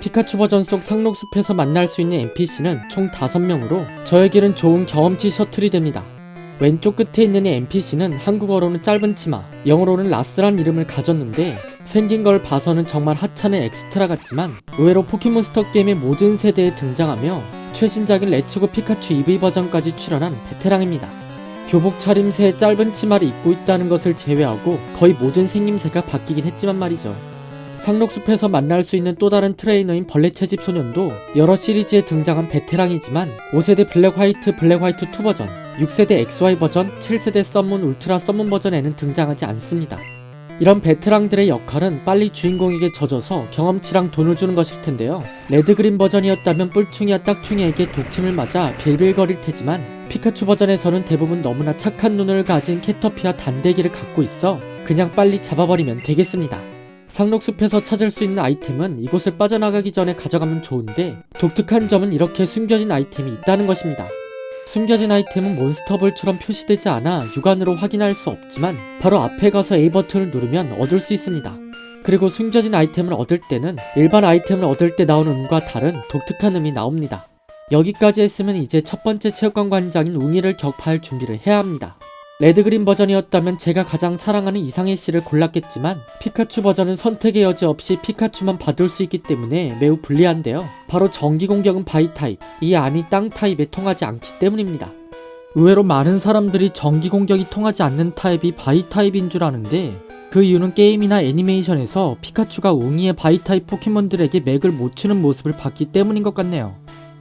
피카츄 버전 속 상록숲에서 만날 수 있는 NPC는 총 5명으로 저에게는 좋은 경험치 셔틀이 됩니다. 왼쪽 끝에 있는 이 NPC는 한국어로는 짧은 치마, 영어로는 라스란 이름을 가졌는데 생긴 걸 봐서는 정말 하찮은 엑스트라 같지만 의외로 포켓몬스터 게임의 모든 세대에 등장하며 최신작인 레츠고 피카츄 EV 버전까지 출연한 베테랑입니다. 교복 차림새에 짧은 치마를 입고 있다는 것을 제외하고 거의 모든 생김새가 바뀌긴 했지만 말이죠. 상록숲에서 만날 수 있는 또 다른 트레이너인 벌레 채집 소년도 여러 시리즈에 등장한 베테랑이지만 5세대 블랙 화이트 블랙 화이트 2 버전, 6세대 XY 버전, 7세대 썸문 울트라 썸문 버전에는 등장하지 않습니다. 이런 베테랑들의 역할은 빨리 주인공에게 져줘서 경험치랑 돈을 주는 것일 텐데요. 레드그린 버전이었다면 뿔충이와 딱충이에게 독침을 맞아 빌빌거릴 테지만 피카츄 버전에서는 대부분 너무나 착한 눈을 가진 캐터피와 단대기를 갖고 있어 그냥 빨리 잡아버리면 되겠습니다. 상록숲에서 찾을 수 있는 아이템은 이곳을 빠져나가기 전에 가져가면 좋은데 독특한 점은 이렇게 숨겨진 아이템이 있다는 것입니다. 숨겨진 아이템은 몬스터볼처럼 표시되지 않아 육안으로 확인할 수 없지만 바로 앞에 가서 A 버튼을 누르면 얻을 수 있습니다. 그리고 숨겨진 아이템을 얻을 때는 일반 아이템을 얻을 때 나오는 음과 다른 독특한 음이 나옵니다. 여기까지 했으면 이제 첫 번째 체육관 관장인 웅이를 격파할 준비를 해야 합니다. 레드그린 버전이었다면 제가 가장 사랑하는 이상해 씨를 골랐겠지만 피카츄 버전은 선택의 여지 없이 피카츄만 받을 수 있기 때문에 매우 불리한데요. 바로 전기 공격은 바이 타입, 이 안이 땅 타입에 통하지 않기 때문입니다. 의외로 많은 사람들이 전기 공격이 통하지 않는 타입이 바이 타입인 줄 아는데 그 이유는 게임이나 애니메이션에서 피카츄가 웅이의 바이 타입 포켓몬들에게 맥을 못 추는 모습을 봤기 때문인 것 같네요.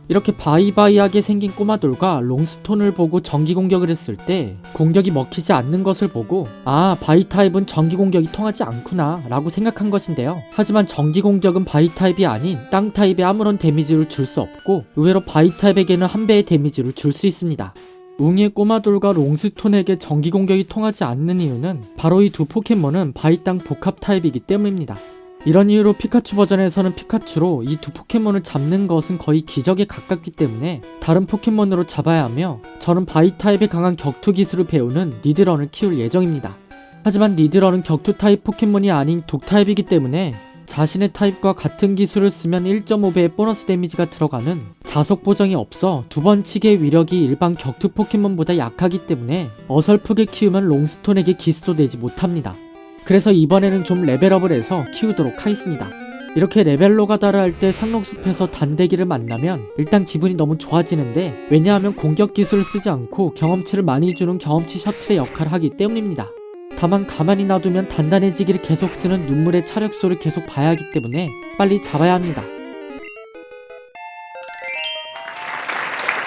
이렇게 바이바이하게 생긴 꼬마돌과 롱스톤을 보고 전기 공격을 했을 때 공격이 먹히지 않는 것을 보고 아 바이 타입은 전기 공격이 통하지 않구나 라고 생각한 것인데요. 하지만 전기 공격은 바이 타입이 아닌 땅 타입에 아무런 데미지를 줄 수 없고 의외로 바이 타입에게는 한 배의 데미지를 줄 수 있습니다. 웅의 꼬마돌과 롱스톤에게 전기 공격이 통하지 않는 이유는 바로 이 두 포켓몬은 바이 땅 복합 타입이기 때문입니다 이런 이유로 피카츄 버전에서는 피카츄로 이 두 포켓몬을 잡는 것은 거의 기적에 가깝기 때문에 다른 포켓몬으로 잡아야 하며 저는 바이 타입의 강한 격투 기술을 배우는 니드런을 키울 예정입니다. 하지만 니드런은 격투 타입 포켓몬이 아닌 독 타입이기 때문에 자신의 타입과 같은 기술을 쓰면 1.5배의 보너스 데미지가 들어가는 자속 보정이 없어 두 번 치기의 위력이 일반 격투 포켓몬보다 약하기 때문에 어설프게 키우면 롱스톤에게 기스도 내지 못합니다. 그래서 이번에는 좀 레벨업을 해서 키우도록 하겠습니다. 이렇게 레벨로가 달할 때 상록숲에서 단대기를 만나면 일단 기분이 너무 좋아지는데 왜냐하면 공격 기술을 쓰지 않고 경험치를 많이 주는 경험치 셔틀의 역할을 하기 때문입니다. 다만 가만히 놔두면 단단해지기를 계속 쓰는 눈물의 차력소를 계속 봐야 하기 때문에 빨리 잡아야 합니다.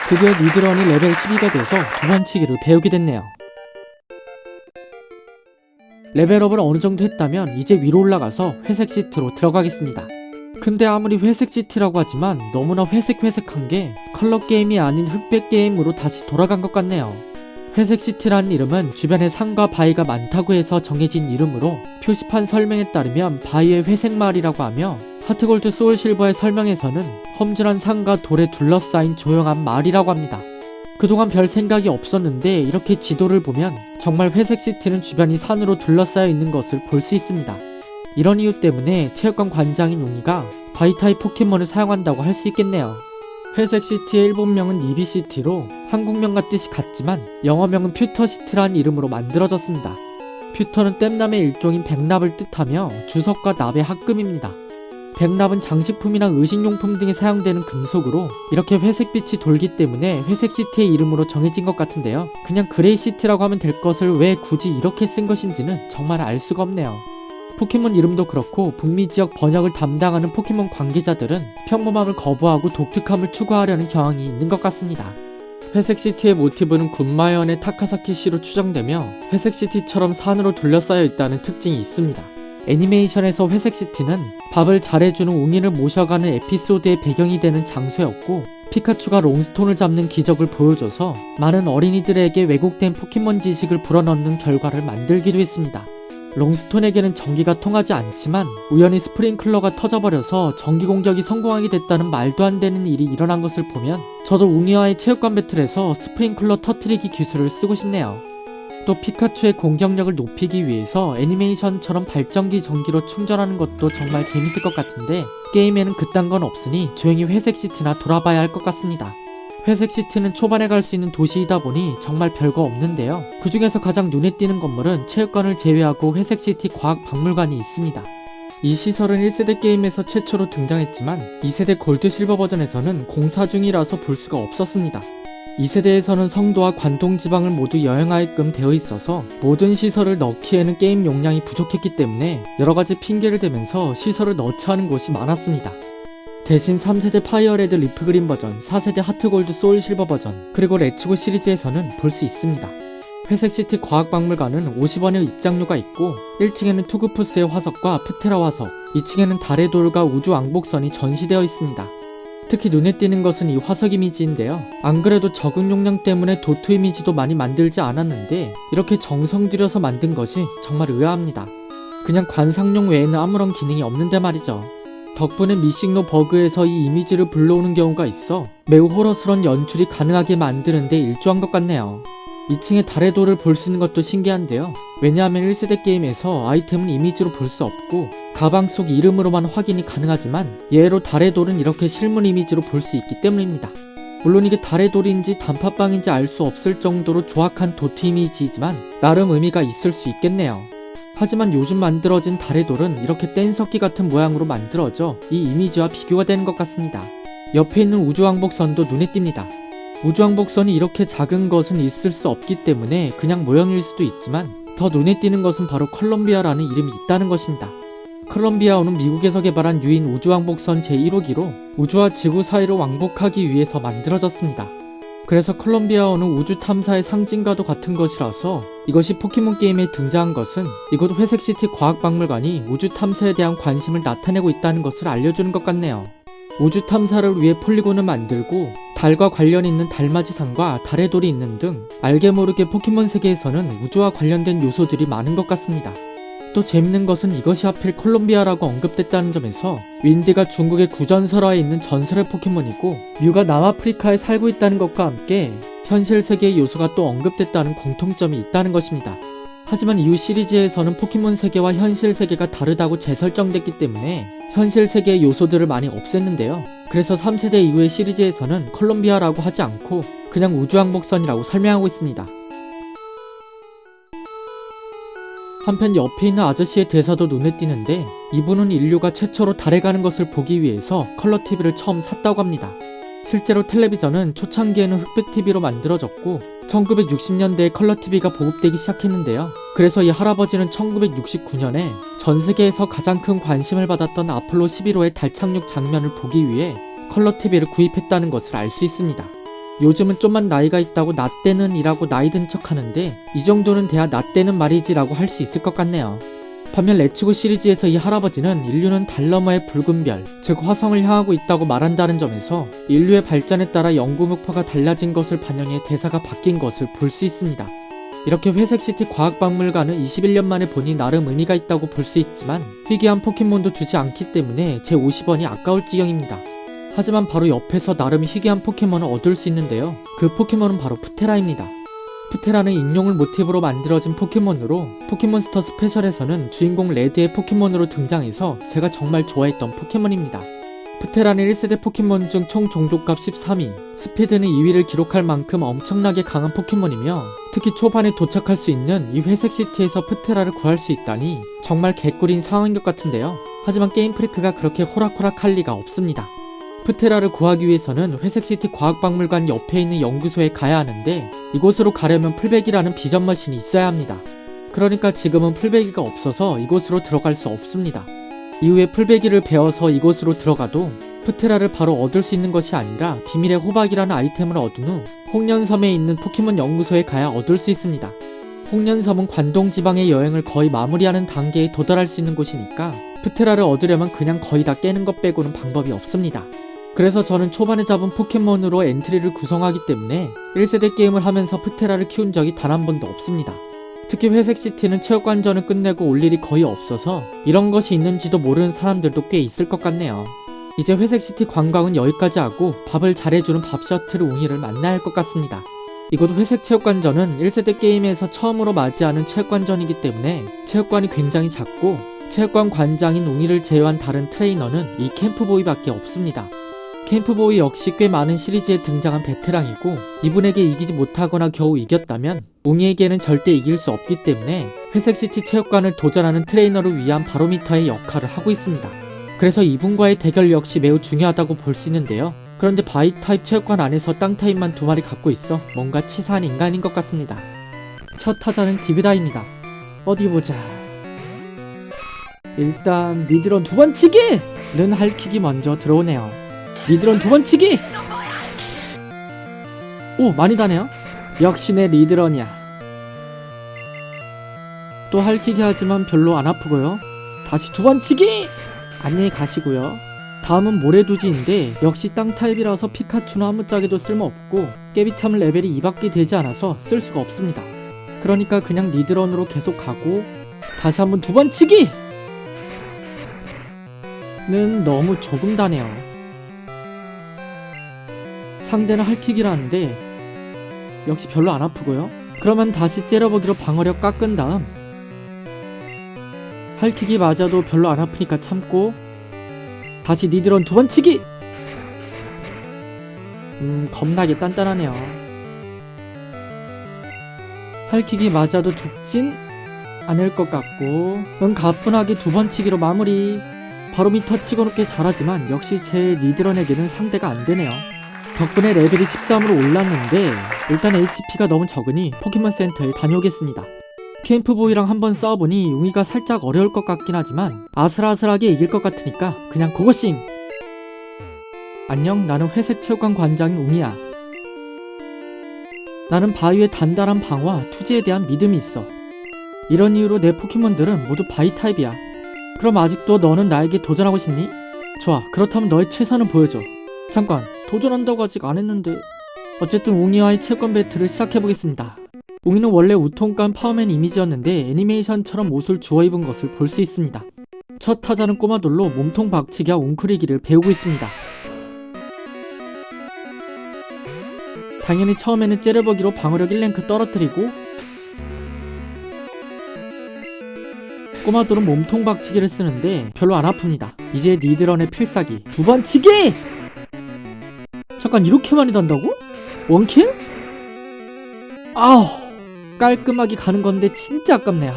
드디어 니드런이 레벨 12가 돼서 두 번 치기를 배우게 됐네요. 레벨업을 어느 정도 했다면 이제 위로 올라가서 회색 시트로 들어가겠습니다. 근데 아무리 회색 시트라고 하지만 너무나 회색회색한 게 컬러 게임이 아닌 흑백 게임으로 다시 돌아간 것 같네요. 회색 시트라는 이름은 주변에 산과 바위가 많다고 해서 정해진 이름으로 표시판 설명에 따르면 바위의 회색 마을이라고 하며 하트골드 소울실버의 설명에서는 험준한 산과 돌에 둘러싸인 조용한 마을이라고 합니다. 그동안 별 생각이 없었는데 이렇게 지도를 보면 정말 회색 시티는 주변이 산으로 둘러싸여 있는 것을 볼 수 있습니다. 이런 이유 때문에 체육관 관장인 웅이가 바이타이 포켓몬을 사용한다고 할 수 있겠네요. 회색 시티의 일본명은 이비시티로 한국명과 뜻이 같지만 영어명은 퓨터시티라는 이름으로 만들어졌습니다. 퓨터는 댐남의 일종인 백납을 뜻하며 주석과 납의 합금입니다. 백납은 장식품이나 의식용품 등에 사용되는 금속으로 이렇게 회색빛이 돌기 때문에 회색시트의 이름으로 정해진 것 같은데요. 그냥 그레이시트라고 하면 될 것을 왜 굳이 이렇게 쓴 것인지는 정말 알 수가 없네요. 포켓몬 이름도 그렇고 북미 지역 번역을 담당하는 포켓몬 관계자들은 평범함을 거부하고 독특함을 추구하려는 경향이 있는 것 같습니다. 회색시티의 모티브는 군마현의 타카사키 시로 추정되며 회색시티처럼 산으로 둘러싸여 있다는 특징이 있습니다. 애니메이션에서 회색 시티는 밥을 잘해주는 웅이를 모셔가는 에피소드의 배경이 되는 장소였고 피카츄가 롱스톤을 잡는 기적을 보여줘서 많은 어린이들에게 왜곡된 포켓몬 지식을 불어넣는 결과를 만들기도 했습니다. 롱스톤에게는 전기가 통하지 않지만 우연히 스프링클러가 터져버려서 전기 공격이 성공하게 됐다는 말도 안 되는 일이 일어난 것을 보면 저도 웅이와의 체육관 배틀에서 스프링클러 터트리기 기술을 쓰고 싶네요. 또 피카츄의 공격력을 높이기 위해서 애니메이션처럼 발전기 전기로 충전하는 것도 정말 재밌을 것 같은데 게임에는 그딴 건 없으니 조용히 회색 시티나 돌아봐야 할 것 같습니다. 회색 시티는 초반에 갈 수 있는 도시이다 보니 정말 별거 없는데요. 그 중에서 가장 눈에 띄는 건물은 체육관을 제외하고 회색 시티 과학 박물관이 있습니다. 이 시설은 1세대 게임에서 최초로 등장했지만 2세대 골드 실버 버전에서는 공사 중이라서 볼 수가 없었습니다. 2세대에서는 성도와 관동 지방을 모두 여행하게끔 되어 있어서 모든 시설을 넣기에는 게임 용량이 부족했기 때문에 여러 가지 핑계를 대면서 시설을 넣지 않은 곳이 많았습니다. 대신 3세대 파이어레드 리프 그린 버전, 4세대 하트골드 소울 실버 버전, 그리고 레츠고 시리즈에서는 볼 수 있습니다. 회색시티 과학박물관은 50원의 입장료가 있고 1층에는 투구푸스의 화석과 프테라 화석, 2층에는 달의 돌과 우주 왕복선이 전시되어 있습니다. 특히 눈에 띄는 것은 이 화석 이미지인데요. 안 그래도 적응 용량 때문에 도트 이미지도 많이 만들지 않았는데 이렇게 정성 들여서 만든 것이 정말 의아합니다. 그냥 관상용 외에는 아무런 기능이 없는데 말이죠. 덕분에 미싱로 버그에서 이 이미지를 불러오는 경우가 있어 매우 호러스러운 연출이 가능하게 만드는데 일조한 것 같네요. 2층에 달의 돌을 볼 수 있는 것도 신기한데요. 왜냐하면 1세대 게임에서 아이템은 이미지로 볼 수 없고 가방 속 이름으로만 확인이 가능하지만 예로 달의 돌은 이렇게 실물 이미지로 볼 수 있기 때문입니다. 물론 이게 달의 돌인지 단팥빵인지 알 수 없을 정도로 조악한 도트 이미지이지만 나름 의미가 있을 수 있겠네요. 하지만 요즘 만들어진 달의 돌은 이렇게 뗀석기 같은 모양으로 만들어져 이 이미지와 비교가 되는 것 같습니다. 옆에 있는 우주왕복선도 눈에 띕니다. 우주왕복선이 이렇게 작은 것은 있을 수 없기 때문에 그냥 모형일 수도 있지만 더 눈에 띄는 것은 바로 컬럼비아라는 이름이 있다는 것입니다. 컬럼비아호는 미국에서 개발한 유인 우주왕복선 제1호기로 우주와 지구 사이를 왕복하기 위해서 만들어졌습니다. 그래서 컬럼비아호는 우주 탐사의 상징과도 같은 것이라서 이것이 포켓몬 게임에 등장한 것은 이곳 회색시티 과학박물관이 우주 탐사에 대한 관심을 나타내고 있다는 것을 알려주는 것 같네요. 우주 탐사를 위해 폴리곤을 만들고 달과 관련 있는 달맞이상과 달의 돌이 있는 등 알게 모르게 포켓몬 세계에서는 우주와 관련된 요소들이 많은 것 같습니다. 또 재밌는 것은 이것이 하필 콜롬비아라고 언급됐다는 점에서 윈드가 중국의 구전설화에 있는 전설의 포켓몬이고 뮤가 남아프리카에 살고 있다는 것과 함께 현실 세계의 요소가 또 언급됐다는 공통점이 있다는 것입니다. 하지만 이후 시리즈에서는 포켓몬 세계와 현실 세계가 다르다고 재설정됐기 때문에 현실 세계의 요소들을 많이 없앴는데요. 그래서 3세대 이후의 시리즈에서는 콜롬비아라고 하지 않고 그냥 우주왕복선이라고 설명하고 있습니다. 한편 옆에 있는 아저씨의 대사도 눈에 띄는데 이분은 인류가 최초로 달에 가는 것을 보기 위해서 컬러 TV를 처음 샀다고 합니다. 실제로 텔레비전은 초창기에는 흑백 TV로 만들어졌고 1960년대에 컬러 TV가 보급되기 시작했는데요. 그래서 이 할아버지는 1969년에 전 세계에서 가장 큰 관심을 받았던 아폴로 11호의 달 착륙 장면을 보기 위해 컬러 TV를 구입했다는 것을 알 수 있습니다. 요즘은 좀만 나이가 있다고 나 때는 이라고 나이 든 척 하는데 이 정도는 돼야 나 때는 말이지 라고 할 수 있을 것 같네요. 반면 레츠고 시리즈에서 이 할아버지는 인류는 달 너머의 붉은 별, 즉 화성을 향하고 있다고 말한다는 점에서 인류의 발전에 따라 연구 목표가 달라진 것을 반영해 대사가 바뀐 것을 볼 수 있습니다. 이렇게 회색시티 과학박물관은 21년 만에 보니 나름 의미가 있다고 볼 수 있지만 희귀한 포켓몬도 주지 않기 때문에 제 50원이 아까울 지경입니다. 하지만 바로 옆에서 나름 희귀한 포켓몬을 얻을 수 있는데요. 그 포켓몬은 바로 푸테라입니다. 푸테라는 인용을 모티브로 만들어진 포켓몬으로 포켓몬스터 스페셜에서는 주인공 레드의 포켓몬으로 등장해서 제가 정말 좋아했던 포켓몬입니다. 푸테라는 1세대 포켓몬 중 총 종족값 13위, 스피드는 2위를 기록할 만큼 엄청나게 강한 포켓몬이며 특히 초반에 도착할 수 있는 이 회색 시티에서 푸테라를 구할 수 있다니 정말 개꿀인 상황인 것 같은데요. 하지만 게임 프리크가 그렇게 호락호락할 리가 없습니다. 푸테라를 구하기 위해서는 회색시티 과학박물관 옆에 있는 연구소에 가야 하는데 이곳으로 가려면 풀베기라는 비전 머신이 있어야 합니다. 그러니까 지금은 풀베기가 없어서 이곳으로 들어갈 수 없습니다. 이후에 풀베기를 배워서 이곳으로 들어가도 푸테라를 바로 얻을 수 있는 것이 아니라 비밀의 호박이라는 아이템을 얻은 후 홍련섬에 있는 포켓몬 연구소에 가야 얻을 수 있습니다. 홍련섬은 관동 지방의 여행을 거의 마무리하는 단계에 도달할 수 있는 곳이니까 푸테라를 얻으려면 그냥 거의 다 깨는 것 빼고는 방법이 없습니다. 그래서 저는 초반에 잡은 포켓몬으로 엔트리를 구성하기 때문에 1세대 게임을 하면서 푸테라를 키운 적이 단 한 번도 없습니다. 특히 회색 시티는 체육관전을 끝내고 올 일이 거의 없어서 이런 것이 있는지도 모르는 사람들도 꽤 있을 것 같네요. 이제 회색 시티 관광은 여기까지 하고 밥을 잘해주는 밥 셔틀 웅이를 만나야 할 것 같습니다. 이곳 회색 체육관전은 1세대 게임에서 처음으로 맞이하는 체육관전이기 때문에 체육관이 굉장히 작고 체육관 관장인 웅이를 제외한 다른 트레이너는 이 캠프보이밖에 없습니다. 캠프보이 역시 꽤 많은 시리즈에 등장한 베테랑이고 이분에게 이기지 못하거나 겨우 이겼다면 웅이에게는 절대 이길 수 없기 때문에 회색시티 체육관을 도전하는 트레이너를 위한 바로미터의 역할을 하고 있습니다. 그래서 이분과의 대결 역시 매우 중요하다고 볼 수 있는데요. 그런데 바이 타입 체육관 안에서 땅 타입만 두 마리 갖고 있어 뭔가 치사한 인간인 것 같습니다. 첫 타자는 디그다입니다. 어디 보자. 일단 리드런 두 번 치기는 할킥이 먼저 들어오네요. 리드런 두번 치기. 오 많이 다네요. 역시 내 리드런이야. 또 할킥이 하지만 별로 안 아프고요. 다시 두 번 치기. 안녕히 가시고요. 다음은 모래두지인데 역시 땅 타입이라서 피카츄나 아무짝에도 쓸모없고 깨비참 레벨이 2밖에 되지 않아서 쓸 수가 없습니다. 그러니까 그냥 리드런으로 계속 가고 다시 한번 두 번 치기! 는 너무 조금 다네요. 상대는 할킥이라는데 역시 별로 안 아프고요. 그러면 다시 째려보기로 방어력 깎은 다음 할킥이 맞아도 별로 안 아프니까 참고 다시 니드런 두 번 치기! 음, 겁나게 단단하네요. 할킥이 맞아도 죽진 않을 것 같고, 응, 가뿐하게 두 번 치기로 마무리. 바로미터 치고놓게 잘하지만 역시 제 니드런에게는 상대가 안 되네요. 덕분에 레벨이 13으로 올랐는데, 일단 HP가 너무 적으니 포켓몬 센터에 다녀오겠습니다. 캠프보이랑 한번 싸워보니 웅이가 살짝 어려울 것 같긴 하지만 아슬아슬하게 이길 것 같으니까 그냥 고고싱! 안녕 나는 회색 체육관 관장인 웅이야 나는 바위의 단단한 방어와 투지에 대한 믿음이 있어 이런 이유로 내 포켓몬들은 모두 바위 타입이야 그럼 아직도 너는 나에게 도전하고 싶니? 좋아 그렇다면 너의 최선을 보여줘 잠깐 도전한다고 아직 안 했는데 어쨌든 웅이와의 체육관 배틀을 시작해보겠습니다 웅이는 원래 우통간 파워맨 이미지였는데 애니메이션처럼 옷을 주워 입은 것을 볼 수 있습니다. 첫 타자는 꼬마돌로 몸통 박치기와 웅크리기를 배우고 있습니다. 당연히 처음에는 째려보기로 방어력 1랭크 떨어뜨리고 꼬마돌은 몸통 박치기를 쓰는데 별로 안 아픕니다. 이제 니드런의 필살기 두 번 치기! 잠깐 이렇게 많이 단다고? 원킬? 아우 깔끔하게 가는 건데 진짜 아깝네. 아.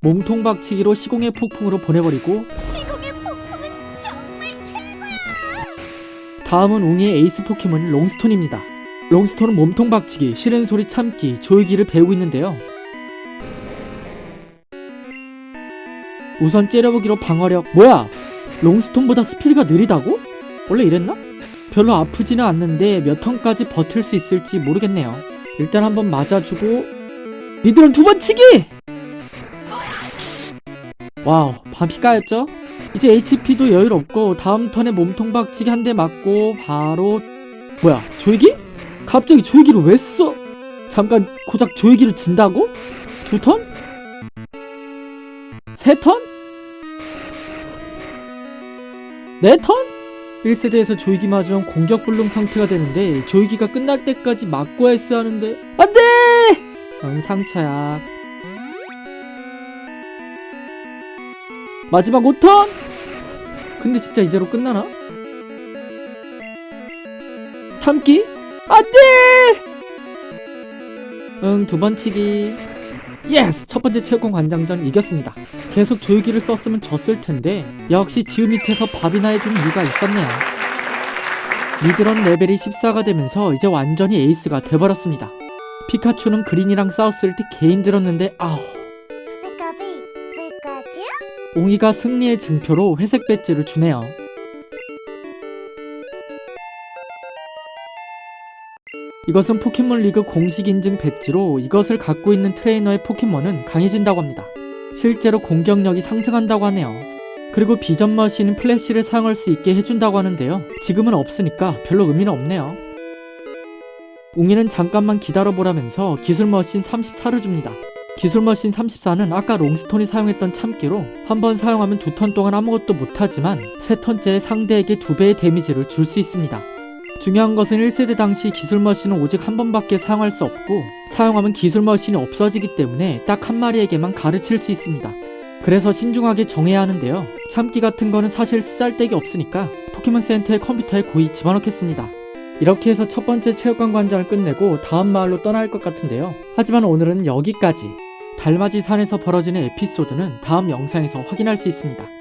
몸통 박치기로 시공의 폭풍으로 보내버리고 시공의 폭풍은 정말 최고야. 다음은 웅이의 에이스 포켓몬 롱스톤입니다. 롱스톤은 몸통 박치기, 싫은 소리 참기, 조이기를 배우고 있는데요. 우선 째려보기로 방어력 뭐야? 롱스톤보다 스피드가 느리다고? 원래 이랬나? 별로 아프지는 않는데 몇 턴까지 버틸 수 있을지 모르겠네요. 일단 한번 맞아주고 니들은 두 번 치기! 와우 반피 까였죠? 이제 HP도 여유롭고 다음 턴에 몸통 박치기 한 대 맞고 바로 뭐야 조이기? 갑자기 조이기를 왜 써? 잠깐 고작 조이기를 진다고? 두 턴? 세 턴? 네 턴? 1세대에서 조이기 맞으면 공격 불능 상태가 되는데 조이기가 끝날 때까지 맞고 S 하는데 안돼! 응 상처야 마지막 5턴! 근데 진짜 이대로 끝나나? 참기? 안돼! 응 두 번 치기 예스! 첫 번째 체육관 관장전 이겼습니다. 계속 조이기를 썼으면 졌을 텐데 역시 지우 밑에서 밥이나 해준 이유가 있었네요. 리드런 레벨이 14가 되면서 이제 완전히 에이스가 돼버렸습니다. 피카츄는 그린이랑 싸웠을 때 개인 들었는데 아우? 옹이가 승리의 증표로 회색 배지를 주네요. 이것은 포켓몬 리그 공식 인증 배지로 이것을 갖고 있는 트레이너의 포켓몬은 강해진다고 합니다. 실제로 공격력이 상승한다고 하네요. 그리고 비전 머신은 플래시를 사용할 수 있게 해준다고 하는데요. 지금은 없으니까 별로 의미는 없네요. 웅이는 잠깐만 기다려보라면서 기술 머신 34를 줍니다. 기술 머신 34는 아까 롱스톤이 사용했던 참기로 한 번 사용하면 두 턴 동안 아무것도 못하지만 세 턴째에 상대에게 두 배의 데미지를 줄 수 있습니다. 중요한 것은 1세대 당시 기술 머신은 오직 한 번밖에 사용할 수 없고 사용하면 기술 머신이 없어지기 때문에 딱 한 마리에게만 가르칠 수 있습니다. 그래서 신중하게 정해야 하는데요. 참기 같은 거는 사실 쓰잘데기 없으니까 포켓몬 센터의 컴퓨터에 고이 집어넣겠습니다. 이렇게 해서 첫 번째 체육관 관장을 끝내고 다음 마을로 떠날 것 같은데요. 하지만 오늘은 여기까지. 달맞이 산에서 벌어지는 에피소드는 다음 영상에서 확인할 수 있습니다.